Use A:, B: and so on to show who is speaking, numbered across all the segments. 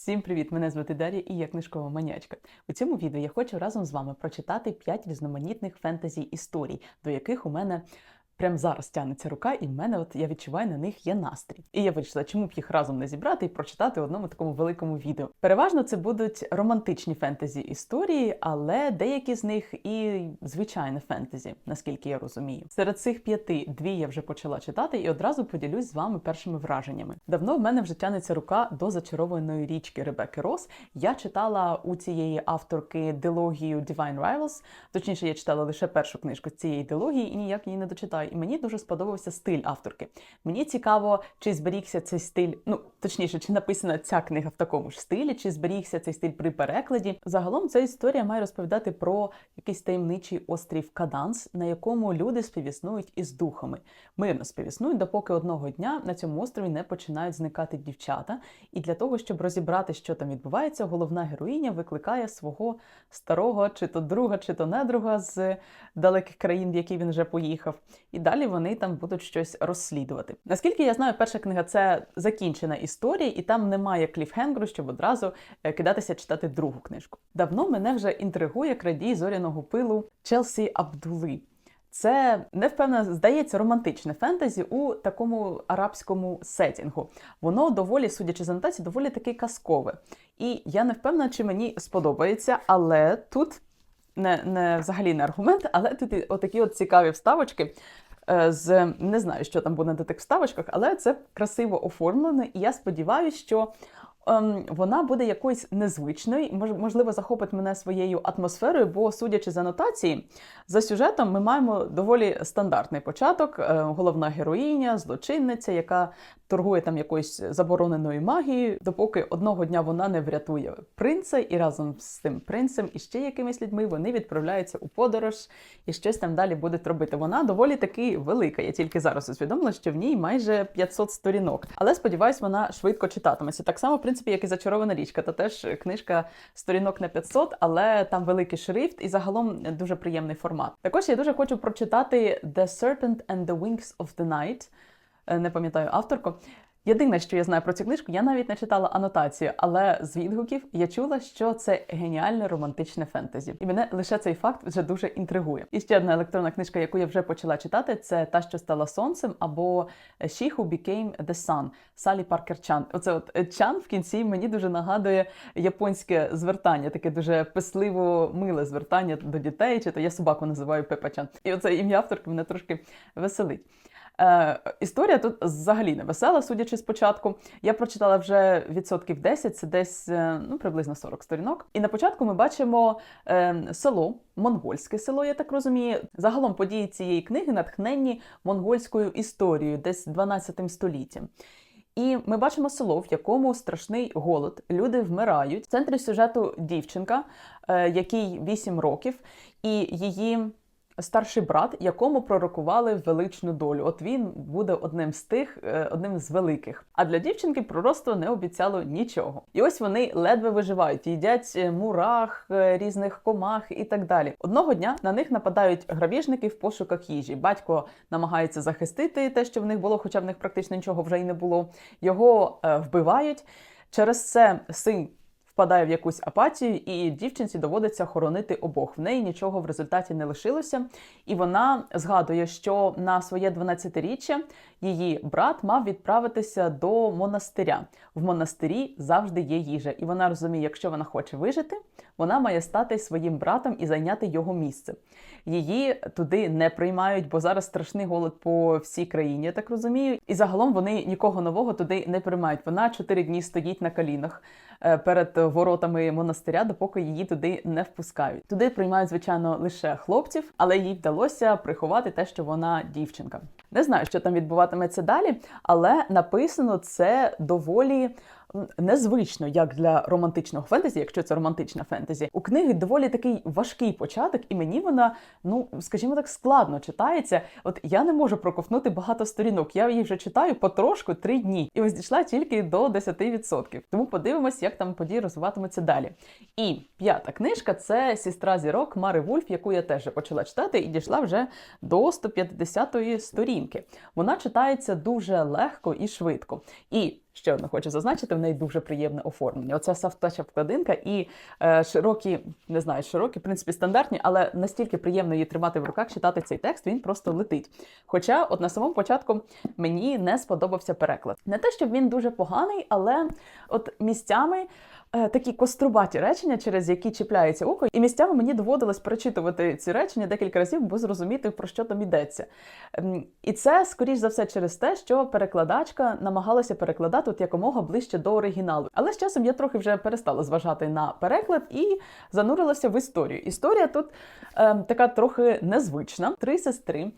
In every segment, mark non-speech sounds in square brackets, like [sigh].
A: Всім привіт! Мене звати Дар'я і я книжкова манячка. У цьому відео я хочу разом з вами прочитати 5 різноманітних фентезі історій, до яких у мене прямо зараз тягнеться рука, і в мене от я відчуваю на них є настрій. І я вирішила, чому б їх разом не зібрати і прочитати в одному такому великому відео. Переважно це будуть романтичні фентезі історії, але деякі з них і звичайне фентезі, наскільки я розумію. Серед цих п'яти дві я вже почала читати і одразу поділюсь з вами першими враженнями. Давно в мене вже тянеться рука до зачарованої річки Ребекки Рос. Я читала у цієї авторки дилогію Divine Rivals. Точніше, я читала лише першу книжку цієї дилогії і ніяк її не дочитаю. І мені дуже сподобався стиль авторки. Мені цікаво, чи зберігся цей стиль, ну точніше, чи написана ця книга в такому ж стилі, чи зберігся цей стиль при перекладі. Загалом ця історія має розповідати про якийсь таємничий острів Каданс, на якому люди співіснують із духами. Мирно співіснують, допоки одного дня на цьому острові не починають зникати дівчата. І для того, щоб розібрати, що там відбувається, головна героїня викликає свого старого, чи то друга, чи то недруга з далеких країн, в які він вже поїхав. І далі вони там будуть щось розслідувати. Наскільки я знаю, перша книга це закінчена історія, і там немає кліфхенгру, щоб одразу е, кидатися читати другу книжку. Давно мене вже інтригує крадій зоряного пилу Челсі Абдули. Це не впевнена, здається, романтичне фентезі у такому арабському сетінгу. Воно доволі, судячи з анотації, доволі таки казкове. І я не впевнена, чи мені сподобається, але тут не, не взагалі не аргумент, але тут отакі от цікаві вставочки. Е, З не знаю, що там буде на тих вставочках, але це красиво оформлено, і я сподіваюся, що ем, вона буде якоюсь незвичною, можливо, захопить мене своєю атмосферою, бо, судячи з анотації, за сюжетом ми маємо доволі стандартний початок. Е, Головна героїня, злочинниця, яка торгує там якоюсь забороненою магією, допоки одного дня вона не врятує принца, і разом з тим принцем і ще якимись людьми вони відправляються у подорож і щось там далі будуть робити. Вона доволі таки велика. Я тільки зараз усвідомила, що в ній майже 500 сторінок. Але сподіваюсь, вона швидко читатиметься. Так само, в принципі, як і зачарована річка. Та теж книжка сторінок на 500, але там великий шрифт і загалом дуже приємний формат. Також я дуже хочу прочитати The Serpent and the Wings of the Night. Е, Не пам'ятаю авторку. Єдине, що я знаю про цю книжку, я навіть не читала анотацію, але з відгуків я чула, що це геніальне романтичне фентезі. І мене лише цей факт вже дуже інтригує. І ще одна електронна книжка, яку я вже почала читати, це та, що стала сонцем, або She Who Became the Sun Салі Паркер Чан. Оце от е, Чан в кінці мені дуже нагадує японське звертання, таке дуже писливо миле звертання до дітей, чи то я собаку називаю Пепа Чан. І оце ім'я авторки мене трошки веселить. Е, історія тут взагалі не весела, судячи спочатку. Я прочитала вже відсотків 10, це десь е, ну, приблизно 40 сторінок. І на початку ми бачимо е, село, монгольське село, я так розумію. Загалом події цієї книги натхненні монгольською історією, десь 12 століттям. І ми бачимо село, в якому страшний голод, люди вмирають. В центрі сюжету дівчинка, е, якій 8 років, і її старший брат, якому пророкували величну долю. От він буде одним з тих, е, одним з великих. А для дівчинки пророцтво не обіцяло нічого. І ось вони ледве виживають, їдять е, мурах, е, різних комах і так далі. Одного дня на них нападають грабіжники в пошуках їжі. Батько намагається захистити те, що в них було, хоча в них практично нічого вже й не було. Його вбивають. Через це син впадає в якусь апатію, і дівчинці доводиться хоронити обох. В неї нічого в результаті не лишилося. І вона згадує, що на своє 12-річчя її брат мав відправитися до монастиря. В монастирі завжди є їжа, і вона розуміє, якщо вона хоче вижити, вона має стати своїм братом і зайняти його місце. Її туди не приймають, бо зараз страшний голод по всій країні, я так розумію. І загалом вони нікого нового туди не приймають. Вона чотири дні стоїть на колінах е, перед воротами монастиря, допоки її туди не впускають. Туди приймають, звичайно, лише хлопців, але їй вдалося приховати те, що вона дівчинка. Не знаю, що там відбуватиметься далі, але написано це доволі незвично, як для романтичного фентезі, якщо це романтична фентезі. У книги доволі такий важкий початок, і мені вона, ну скажімо так, складно читається. От я не можу проковтнути багато сторінок. Я її вже читаю потрошку три дні, і ось дійшла тільки до 10%. Тому подивимось, як там події розвиватимуться далі. І п'ята книжка це сестра зірок Мари Вульф, яку я теж почала читати і дійшла вже до 150-ї сторінки. Вона читається дуже легко і швидко. І ще одне хочу зазначити, в неї дуже приємне оформлення. Оця софтача вкладинка і е, широкі, не знаю, широкі, в принципі, стандартні, але настільки приємно її тримати в руках, читати цей текст, він просто летить. Хоча, от на самому початку мені не сподобався переклад. Не те, щоб він дуже поганий, але от місцями. Е, Такі кострубаті речення, через які чіпляється око, і місцями мені доводилось перечитувати ці речення декілька разів, бо зрозуміти про що там йдеться. Ем, І це скоріш за все через те, що перекладачка намагалася перекладати от якомога ближче до оригіналу. Але з часом я трохи вже перестала зважати на переклад і занурилася в історію. Історія тут ем, така трохи незвична. Три сестри е,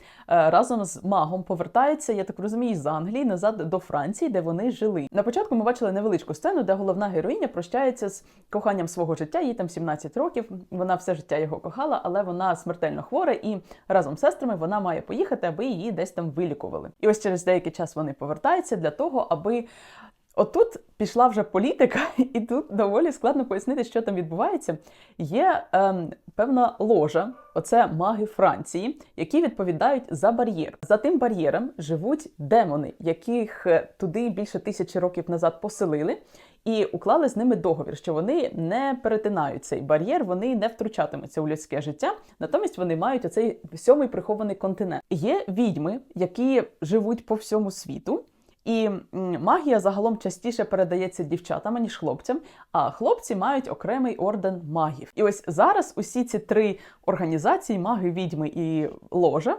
A: разом з магом повертаються, я так розумію, з Англії назад до Франції, де вони жили. На початку ми бачили невеличку сцену, де головна героїня прощається з коханням свого життя. Їй там 17 років. Вона все життя його кохала, але вона смертельно хвора, і разом з сестрами вона має поїхати, аби її десь там вилікували. І ось через деякий час вони повертаються для того, аби. Отут пішла вже політика, [laughs] і тут доволі складно пояснити, що там відбувається. Є ем, певна ложа, оце маги Франції, які відповідають за бар'єр. За тим бар'єром живуть демони, яких е, туди більше тисячі років назад поселили, і уклали з ними договір, що вони не перетинають цей бар'єр, вони не втручатимуться у людське життя. Натомість вони мають оцей сьомий прихований континент. Є відьми, які живуть по всьому світу. І магія загалом частіше передається дівчатам, аніж хлопцям, а хлопці мають окремий орден магів. І ось зараз усі ці три організації маги, відьми і ложа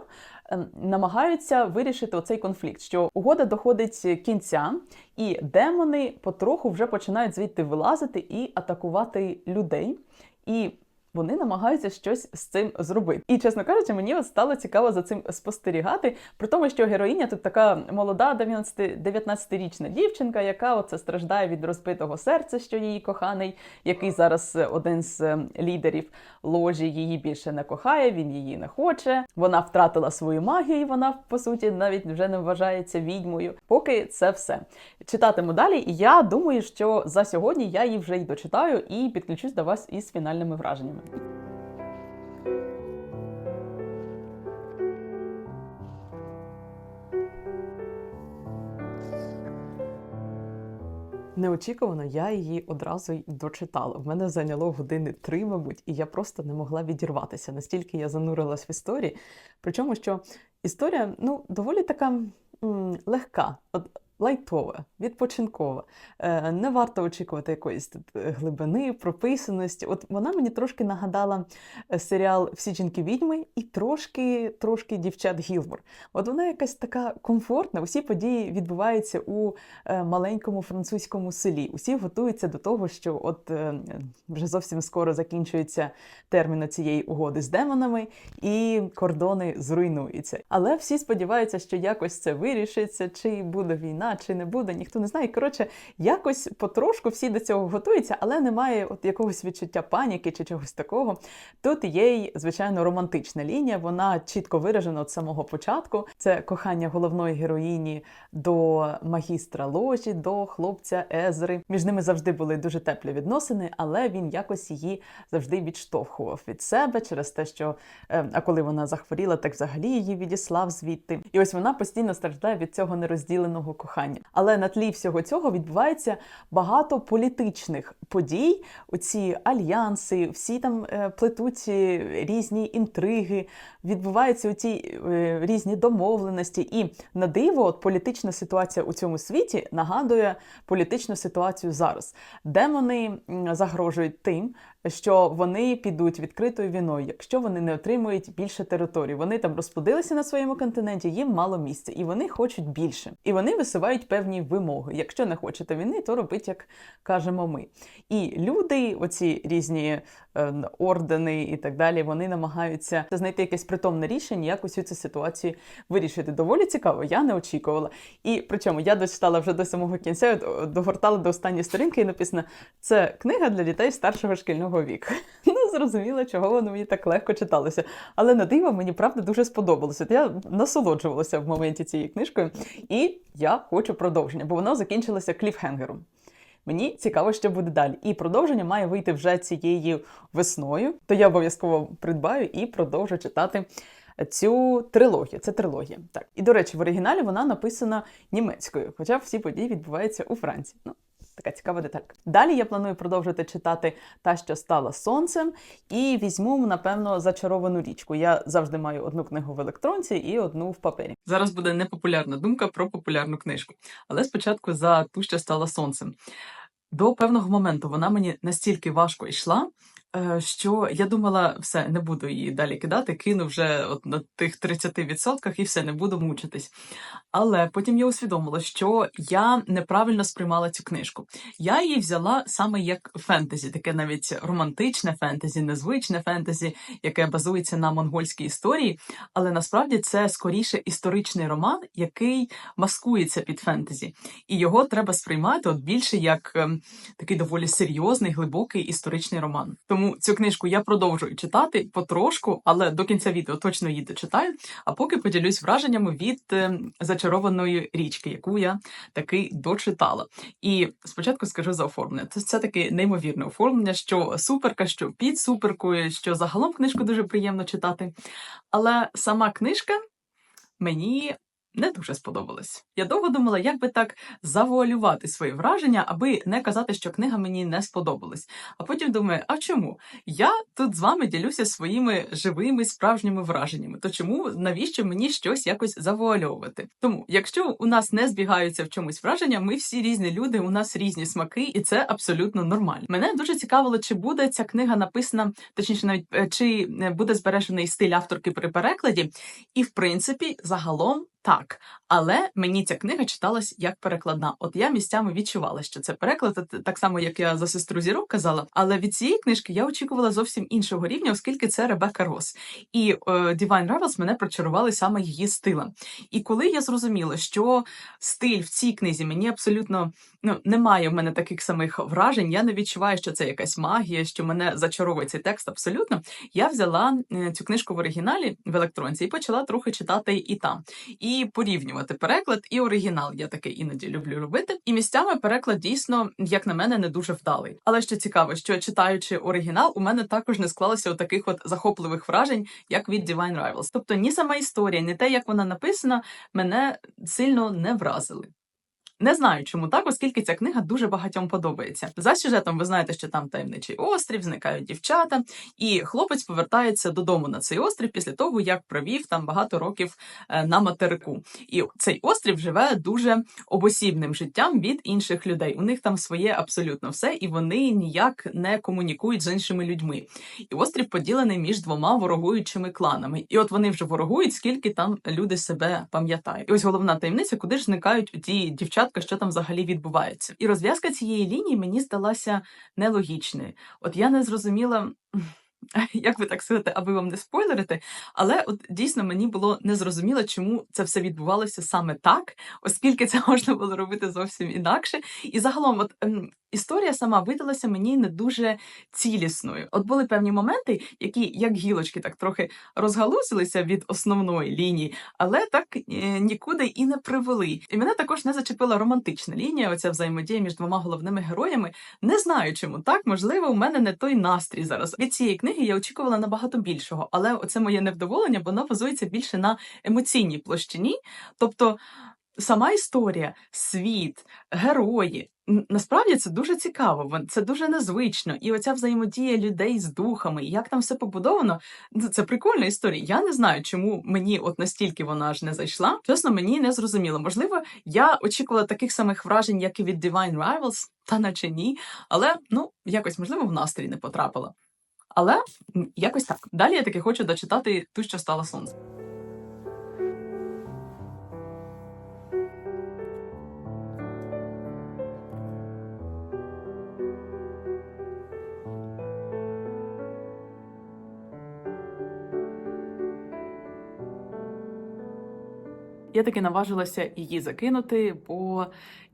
A: намагаються вирішити оцей конфлікт, що угода доходить кінця, і демони потроху вже починають звідти вилазити і атакувати людей. І вони намагаються щось з цим зробити. І, чесно кажучи, мені от стало цікаво за цим спостерігати, при тому, що героїня тут така молода, 19-річна дівчинка, яка оце страждає від розбитого серця, що її коханий, який зараз е, один з е, лідерів ложі її більше не кохає, він її не хоче. Вона втратила свою магію, і вона, по суті, навіть вже не вважається відьмою. Поки це все. Читатиму далі, і я думаю, що за сьогодні я її вже й дочитаю і підключусь до вас із фінальними враженнями. Неочікувано я її одразу й дочитала. В мене зайняло години три, мабуть, і я просто не могла відірватися. Настільки я занурилась в історії. Причому, що історія ну, доволі така м, легка. От, Лайтова, відпочинкова, Е, не варто очікувати якоїсь е, глибини, прописаності. От вона мені трошки нагадала е, серіал Всі жінки відьми і трошки, трошки дівчат Гілмор. От вона якась така комфортна. Усі події відбуваються у маленькому французькому селі. Усі готуються до того, що от вже зовсім скоро закінчується термін цієї угоди з демонами, і кордони зруйнуються. Але всі сподіваються, що якось це вирішиться, чи буде війна, чи не буде, ніхто не знає. Коротше, якось потрошку всі до цього готуються, але немає от якогось відчуття паніки чи чогось такого. Тут є й, звичайно, романтична лінія. Вона чітко виражена від самого початку. Це кохання головної героїні до магістра ложі, до хлопця Езри. Між ними завжди були дуже теплі відносини, але він якось її завжди відштовхував від себе через те, що е, а коли вона захворіла, так взагалі її відіслав звідти. І ось вона постійно страждає від цього нерозділеного кохання. Але на тлі всього цього відбувається багато політичних подій. Оці альянси, всі там е, плетуть різні інтриги, відбуваються оці е, різні домовленості. І на диво, от політична ситуація у цьому світі нагадує політичну ситуацію зараз. Демони загрожують тим, що вони підуть відкритою війною, якщо вони не отримують більше територій. Вони там розплодилися на своєму континенті, їм мало місця, і вони хочуть більше. І вони висувають певні вимоги. Якщо не хочете війни, то робіть, як кажемо ми. І люди, оці різні е, ордени і так далі, вони намагаються знайти якесь притомне рішення, як усю цю ситуацію вирішити. Доволі цікаво, я не очікувала. І причому я дочитала вже до самого кінця, догортала до останньої сторінки, і написано: це книга для дітей старшого шкільного віку. [laughs] Ну, зрозуміло, чого воно мені так легко читалося. Але на диво мені правда дуже сподобалося. Я насолоджувалася в моменті цією книжкою, і я хочу продовження, бо воно закінчилося кліфхенгером. Мені цікаво, що буде далі. І продовження має вийти вже цією весною. То я обов'язково придбаю і продовжу читати цю трилогію. Це трилогія. Так. І, до речі, в оригіналі вона написана німецькою, хоча всі події відбуваються у Франції. Ну, Така цікава деталька. Далі я планую продовжити читати та, що стала сонцем, і візьму, напевно, зачаровану річку. Я завжди маю одну книгу в електронці і одну в папері. Зараз буде непопулярна думка про популярну книжку. Але спочатку за ту, що стала сонцем. До певного моменту вона мені настільки важко йшла, що я думала, все, не буду її далі кидати, кину вже от на тих 30% і все, не буду мучитись. Але потім я усвідомила, що я неправильно сприймала цю книжку. Я її взяла саме як фентезі, таке навіть романтичне фентезі, незвичне фентезі, яке базується на монгольській історії. Але насправді це скоріше історичний роман, який маскується під фентезі, і його треба сприймати от більше як ем, такий доволі серйозний, глибокий історичний роман. Тому цю книжку я продовжую читати потрошку, але до кінця відео точно її дочитаю. А поки поділюсь враженнями від ем, зачарованої річки, яку я таки дочитала. І спочатку скажу за оформлення. Це таке неймовірне оформлення, що суперка, що під суперкою, що загалом книжку дуже приємно читати. Але сама книжка мені не дуже сподобалось. Я довго думала, як би так завуалювати свої враження, аби не казати, що книга мені не сподобалась. А потім думаю, а чому? Я тут з вами ділюся своїми живими справжніми враженнями. То чому навіщо мені щось якось завуальовувати? Тому, якщо у нас не збігаються в чомусь враження, ми всі різні люди, у нас різні смаки, і це абсолютно нормально. Мене дуже цікавило, чи буде ця книга написана, точніше, навіть е, чи е, буде збережений стиль авторки при перекладі, і в принципі, загалом. Так, але мені ця книга читалась як перекладна. От я місцями відчувала, що це переклад, так само як я за сестру зірок казала. Але від цієї книжки я очікувала зовсім іншого рівня, оскільки це Ребекка Рос. І е, Divine Rivals мене прочарували саме її стилем. І коли я зрозуміла, що стиль в цій книзі мені абсолютно ну немає в мене таких самих вражень, я не відчуваю, що це якась магія, що мене зачаровує цей текст абсолютно. Я взяла е, цю книжку в оригіналі в електронці і почала трохи читати і там. І порівнювати переклад і оригінал. Я таке іноді люблю робити. І місцями переклад дійсно, як на мене, не дуже вдалий. Але що цікаво, що читаючи оригінал, у мене також не склалося таких от захопливих вражень, як від Divine Rivals. Тобто ні сама історія, ні те, як вона написана, мене сильно не вразили. Не знаю, чому так, оскільки ця книга дуже багатьом подобається. За сюжетом, ви знаєте, що там таємничий острів, зникають дівчата, і хлопець повертається додому на цей острів після того, як провів там багато років е, на материку. І цей острів живе дуже обосібним життям від інших людей. У них там своє абсолютно все, і вони ніяк не комунікують з іншими людьми. І острів поділений між двома ворогуючими кланами. І от вони вже ворогують, скільки там люди себе пам'ятають. І ось головна таємниця, куди ж зникають ті дівчата що там взагалі відбувається. І розв'язка цієї лінії мені здалася нелогічною. От я не зрозуміла. [laughs] Як би так сказати, аби вам не спойлерити, але от дійсно мені було незрозуміло, чому це все відбувалося саме так, оскільки це [laughs] можна було робити зовсім інакше. І загалом, от ем, історія сама видалася мені не дуже цілісною. От були певні моменти, які, як гілочки, так трохи розгалузилися від основної лінії, але так е, нікуди і не привели. І мене також не зачепила романтична лінія. Оця взаємодія між двома головними героями. Не знаю, чому так. Можливо, у мене не той настрій зараз. Від цієї книги я очікувала набагато більшого, але оце моє невдоволення, воно базується більше на емоційній площині, тобто. Сама історія, світ, герої. Насправді це дуже цікаво, це дуже незвично. І оця взаємодія людей з духами, і як там все побудовано, ну, це прикольна історія. Я не знаю, чому мені от настільки вона аж не зайшла. Чесно, мені не зрозуміло. Можливо, я очікувала таких самих вражень, як і від Divine Rivals, та наче ні. Але ну якось можливо в настрій не потрапила. Але якось так. Далі я таки хочу дочитати ту, що стала сонце. Я таки наважилася її закинути, бо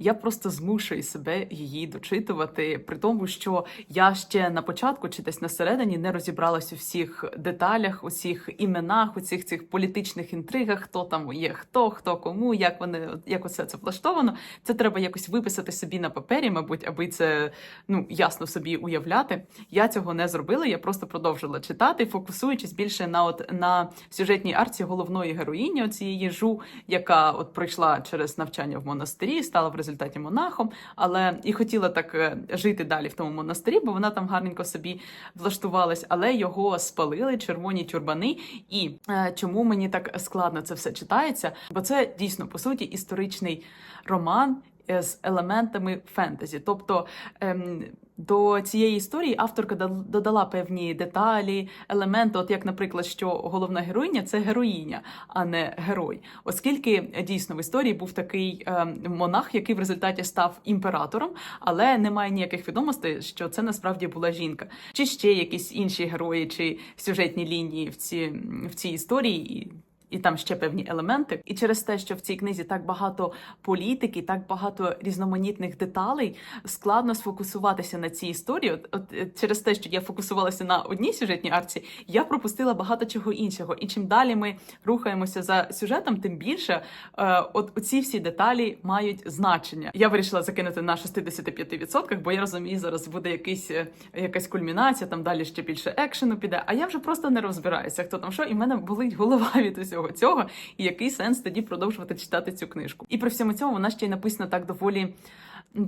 A: я просто змушую себе її дочитувати, при тому, що я ще на початку чи десь на середині не розібралась у всіх деталях, усіх іменах, у цих цих політичних інтригах, хто там є, хто, хто кому, як вони як усе це влаштовано. Це треба якось виписати собі на папері, мабуть, аби це ну ясно собі уявляти. Я цього не зробила. Я просто продовжила читати, фокусуючись більше на от на сюжетній арці головної героїні цієї жу, яка от пройшла через навчання в монастирі, стала в результаті монахом, але і хотіла так е, жити далі в тому монастирі, бо вона там гарненько собі влаштувалась, але його спалили червоні тюрбани. І е, чому мені так складно це все читається? Бо це дійсно по суті історичний роман е, з елементами фентезі, тобто. Ем, до цієї історії авторка дал- додала певні деталі, елементи, от як, наприклад, що головна героїня це героїня, а не герой. Оскільки е, дійсно в історії був такий е, монах, який в результаті став імператором, але немає ніяких відомостей, що це насправді була жінка, чи ще якісь інші герої, чи сюжетні лінії в ці в цій історії. І там ще певні елементи. І через те, що в цій книзі так багато політики, так багато різноманітних деталей, складно сфокусуватися на цій історії. От, от е, через те, що я фокусувалася на одній сюжетній арці, я пропустила багато чого іншого. І чим далі ми рухаємося за сюжетом, тим більше е, от ці всі деталі мають значення. Я вирішила закинути на 65%, бо я розумію, зараз буде якийсь е, якась кульмінація, там далі ще більше екшену піде. А я вже просто не розбираюся, хто там що, і в мене болить голова від усього цього. І який сенс тоді продовжувати читати цю книжку? І при всьому цьому вона ще й написана так доволі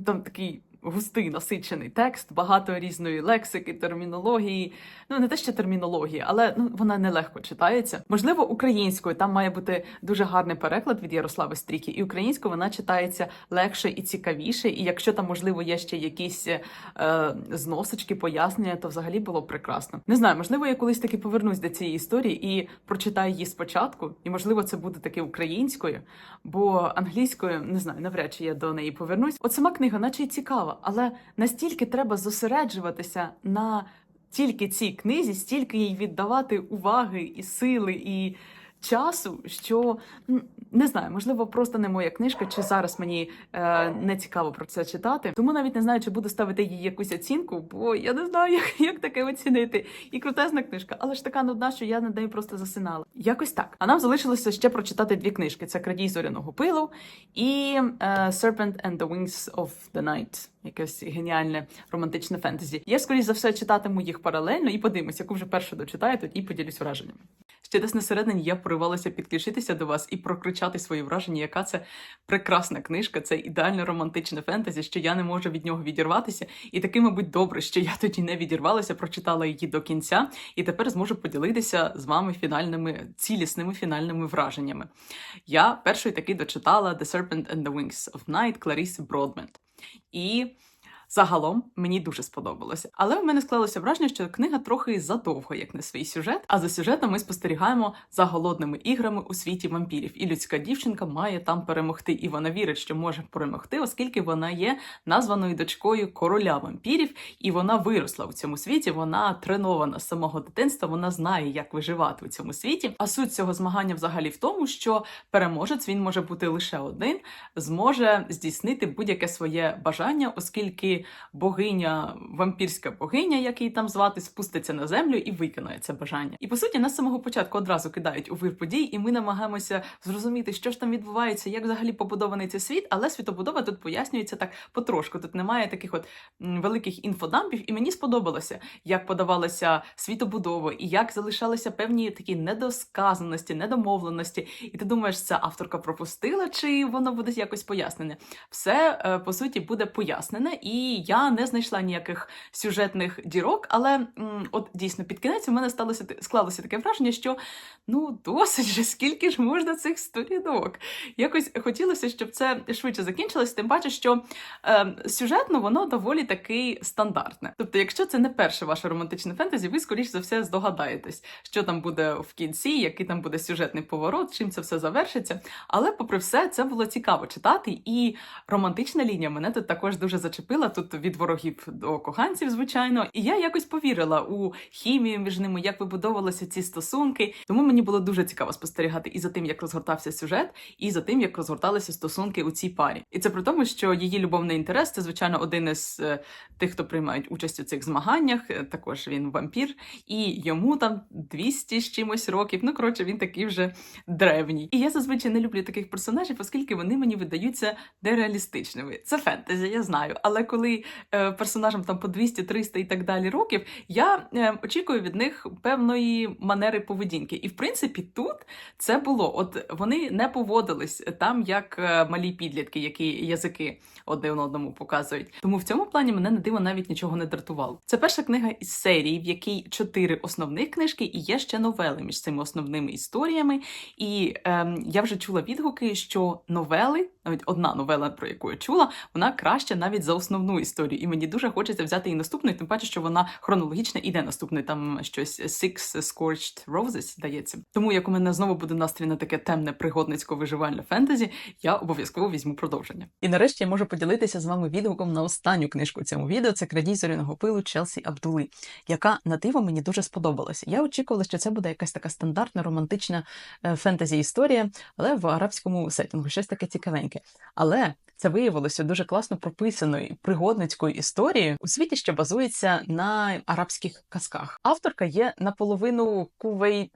A: там такий. Густий насичений текст, багато різної лексики, термінології. Ну не те, що термінології, але ну вона нелегко читається. Можливо, українською там має бути дуже гарний переклад від Ярослави Стріки, і українською вона читається легше і цікавіше. І якщо там, можливо, є ще якісь е, зносочки, пояснення, то взагалі було б прекрасно. Не знаю, можливо, я колись таки повернусь до цієї історії і прочитаю її спочатку, і можливо, це буде таки українською, бо англійською не знаю, навряд чи я до неї повернусь. От сама книга, наче й цікава, але настільки треба зосереджуватися на тільки цій книзі, стільки їй віддавати уваги і сили і. Часу, що не знаю, можливо, просто не моя книжка, чи зараз мені е, не цікаво про це читати. Тому навіть не знаю, чи буду ставити їй якусь оцінку, бо я не знаю, [laughs] як, як таке оцінити. І крутезна книжка, але ж така нудна, що я над нею просто засинала. Якось так. А нам залишилося ще прочитати дві книжки: це Крадій зоряного пилу і е, Serpent and the Wings of the Night. Якесь геніальне романтичне фентезі. Я, скоріш за все, читатиму їх паралельно і подивимось, яку вже першу дочитаю, тоді поділюсь враженнями. Ще десь на середині я поривалася підключитися до вас і прокричати свої враження, яка це прекрасна книжка, це ідеально романтичне фентезі, що я не можу від нього відірватися. І таки, мабуть, добре, що я тоді не відірвалася, прочитала її до кінця, і тепер зможу поділитися з вами фінальними цілісними фінальними враженнями. Я першою таки дочитала The Serpent and the Wings of Night Кларіси Бродмент. І загалом мені дуже сподобалося. Але в мене склалося враження, що книга трохи задовга, як на свій сюжет. А за сюжетом ми спостерігаємо за голодними іграми у світі вампірів. І людська дівчинка має там перемогти. І вона вірить, що може перемогти, оскільки вона є названою дочкою короля вампірів, і вона виросла у цьому світі. Вона тренована з самого дитинства. Вона знає, як виживати у цьому світі. А суть цього змагання взагалі в тому, що переможець він може бути лише один, зможе здійснити будь-яке своє бажання, оскільки богиня, вампірська богиня, як її там звати, спуститься на землю і виконає це бажання. І по суті, нас самого початку одразу кидають у вир подій, і ми намагаємося зрозуміти, що ж там відбувається, як взагалі побудований цей світ. Але світобудова тут пояснюється так потрошку. Тут немає таких от великих інфодампів, і мені сподобалося, як подавалася світобудова і як залишалися певні такі недосказаності, недомовленості. І ти думаєш, це авторка пропустила, чи воно буде якось пояснене? Все е, по суті буде пояснене, і я не знайшла ніяких сюжетних дірок. Але м, от дійсно під кінець у мене сталося склалося таке враження, що ну досить же, скільки ж можна цих сторінок. Якось хотілося, щоб це швидше закінчилось, тим паче, що е, сюжетно воно доволі таки стандартне. Тобто, якщо це не перше ваше романтичне фентезі, ви скоріш за все здогадаєтесь, що там буде в кінці, який там буде сюжетний поворот, чим це все завершиться. Але, попри все, це було цікаво читати, і романтична лінія мене тут також дуже зачепила. Тут від ворогів до коханців, звичайно. І я якось повірила у хімію між ними, як вибудовувалися ці стосунки. Тому мені було дуже цікаво спостерігати і за тим, як розгортався сюжет, і за тим, як розгорталися стосунки у цій парі. І це при тому, що її любовний інтерес це звичайно один із е, тих, хто приймають участь у цих змаганнях. Е, Також він вампір, і йому там 200 з чимось років. Ну коротше, він такий вже древній. І я зазвичай не люблю таких персонажів, оскільки вони мені видаються нереалістичними. Це фентезі, я знаю. Але коли е, персонажам там по 200, 300 і так далі років, я е, очікую від них певної манери поведінки. І в принципі, тут це було. От вони не поводились там, як е, малі підлітки, які язики один одному показують. Тому в цьому плані мене на диво навіть нічого не дратувало. Це перша книга із серії, в якій чотири основних книжки, і є ще новели між цими основними історіями. І ем, я вже чула відгуки, що новели, навіть одна новела, про яку я чула, вона краща навіть за основну історію. І мені дуже хочеться взяти і наступну, тим паче, що вона хронологічно іде наступною. Там щось Six Scorched Roses, здається. Тому як у мене знову буде настрій на таке темне пригодницько виживальне фентезі, я обов'язково візьму продовження. І нарешті я можу поділитися з вами відгуком на останню книжку у цьому відео. Це крадій зоряного пилу Челсі Абдули, яка на диво мені дуже сподобалася. Я очікувала, що це буде якась така стандартна романтична е, фентезі історія, але в арабському сеттингу щось таке цікавеньке. Але це виявилося дуже класно прописаною пригодницькою історією у світі, що базується на арабських казках. Авторка є наполовину кувейт.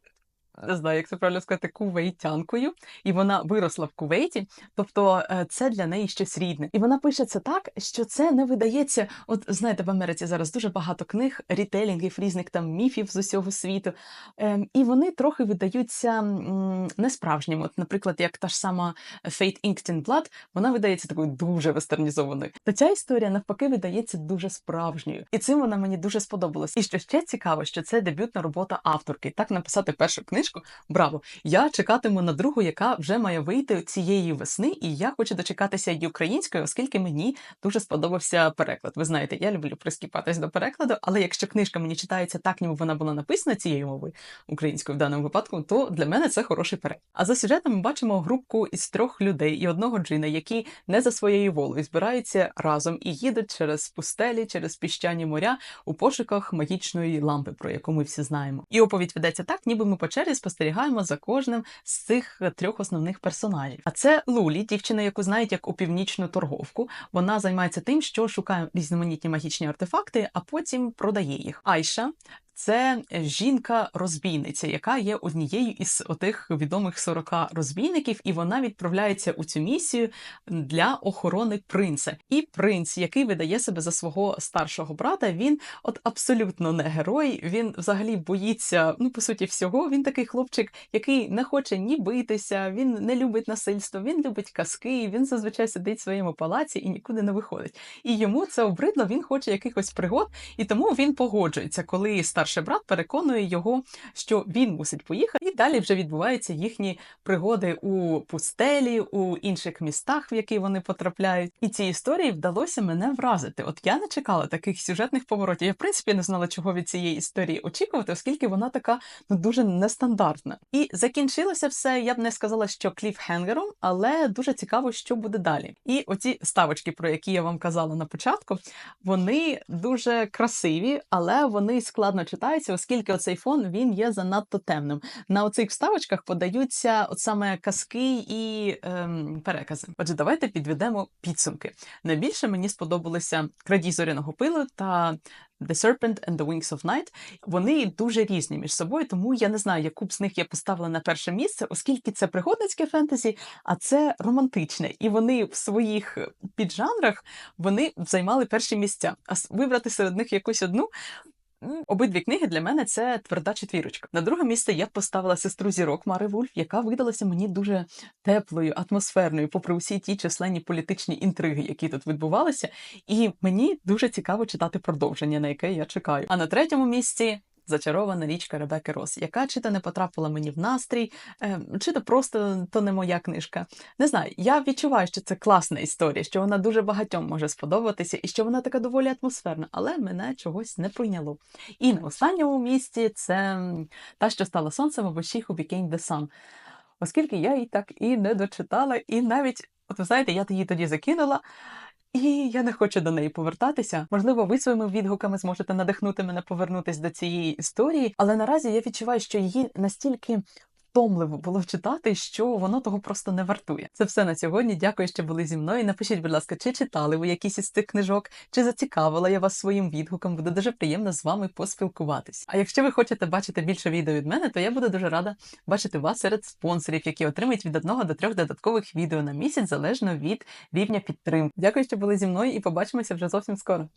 A: Не знаю, як це правильно сказати, кувейтянкою, і вона виросла в Кувейті, тобто е, це для неї щось рідне. І вона пише це так, що це не видається. От знаєте, в Америці зараз дуже багато книг, рітелінгів, різних там міфів з усього світу. Ем, і вони трохи видаються м, несправжніми. От, наприклад, як та ж сама Fate Inked in Blood, вона видається такою дуже вестернізованою. То ця історія навпаки видається дуже справжньою, і цим вона мені дуже сподобалась. І що ще цікаво, що це дебютна робота авторки. Так написати першу книжку. Браво! Я чекатиму на другу, яка вже має вийти цієї весни, і я хочу дочекатися її українською, оскільки мені дуже сподобався переклад. Ви знаєте, я люблю прискіпатись до перекладу, але якщо книжка мені читається так, ніби вона була написана цією мовою українською в даному випадку, то для мене це хороший переклад. А за сюжетом ми бачимо групку із трьох людей і одного джина, які не за своєю волею збираються разом і їдуть через пустелі, через піщані моря у пошуках магічної лампи, про яку ми всі знаємо. І оповідь ведеться так, ніби ми по черзі спостерігаємо за кожним з цих трьох основних персонажів. А це Лулі, дівчина, яку знають як у північну торговку. Вона займається тим, що шукає різноманітні магічні артефакти, а потім продає їх. Айша. Це жінка-розбійниця, яка є однією із отих відомих 40 розбійників, і вона відправляється у цю місію для охорони принца. І принц, який видає себе за свого старшого брата, він от абсолютно не герой. Він взагалі боїться, ну по суті, всього. Він такий хлопчик, який не хоче ні битися, він не любить насильство, він любить казки. Він зазвичай сидить в своєму палаці і нікуди не виходить. І йому це обридло. Він хоче якихось пригод, і тому він погоджується, коли старший брат переконує його, що він мусить поїхати, і далі вже відбуваються їхні пригоди у пустелі, у інших містах, в які вони потрапляють. І цій історії вдалося мене вразити. От я не чекала таких сюжетних поворотів. Я в принципі не знала, чого від цієї історії очікувати, оскільки вона така ну дуже нестандартна. І закінчилося все. Я б не сказала, що кліфхенгером, але дуже цікаво, що буде далі. І оці ставочки, про які я вам казала на початку, вони дуже красиві, але вони складно читаються, оскільки оцей фон він є занадто темним. На оцих вставочках подаються от саме казки і ем, перекази. Отже, давайте підведемо підсумки. Найбільше мені сподобалися крадій зоряного пилу та The Serpent and the Wings of Night. Вони дуже різні між собою, тому я не знаю, яку б з них я поставила на перше місце, оскільки це пригодницьке фентезі, а це романтичне. І вони в своїх піджанрах вони займали перші місця. А вибрати серед них якусь одну. Обидві книги для мене це тверда четвірочка. На друге місце я б поставила сестру зірок Мари Вульф, яка видалася мені дуже теплою, атмосферною, попри усі ті численні політичні інтриги, які тут відбувалися. І мені дуже цікаво читати продовження, на яке я чекаю. А на третьому місці. Зачарована річка Ребекки Рос, яка чи то не потрапила мені в настрій, чи то просто то не моя книжка. Не знаю, я відчуваю, що це класна історія, що вона дуже багатьом може сподобатися і що вона така доволі атмосферна, але мене чогось не прийняло. І на останньому місці це та, що стала сонцем або She Who Became the Sun. Оскільки я її так і не дочитала, і навіть, от ви знаєте, я її тоді закинула. І я не хочу до неї повертатися. Можливо, ви своїми відгуками зможете надихнути мене повернутись до цієї історії, але наразі я відчуваю, що її настільки. Втомливо було читати, що воно того просто не вартує. Це все на сьогодні. Дякую, що були зі мною. Напишіть, будь ласка, чи читали ви якісь із цих книжок, чи зацікавила я вас своїм відгуком. Буде дуже приємно з вами поспілкуватись. А якщо ви хочете бачити більше відео від мене, то я буду дуже рада бачити вас серед спонсорів, які отримають від одного до трьох додаткових відео на місяць залежно від рівня підтримки. Дякую, що були зі мною, і побачимося вже зовсім скоро.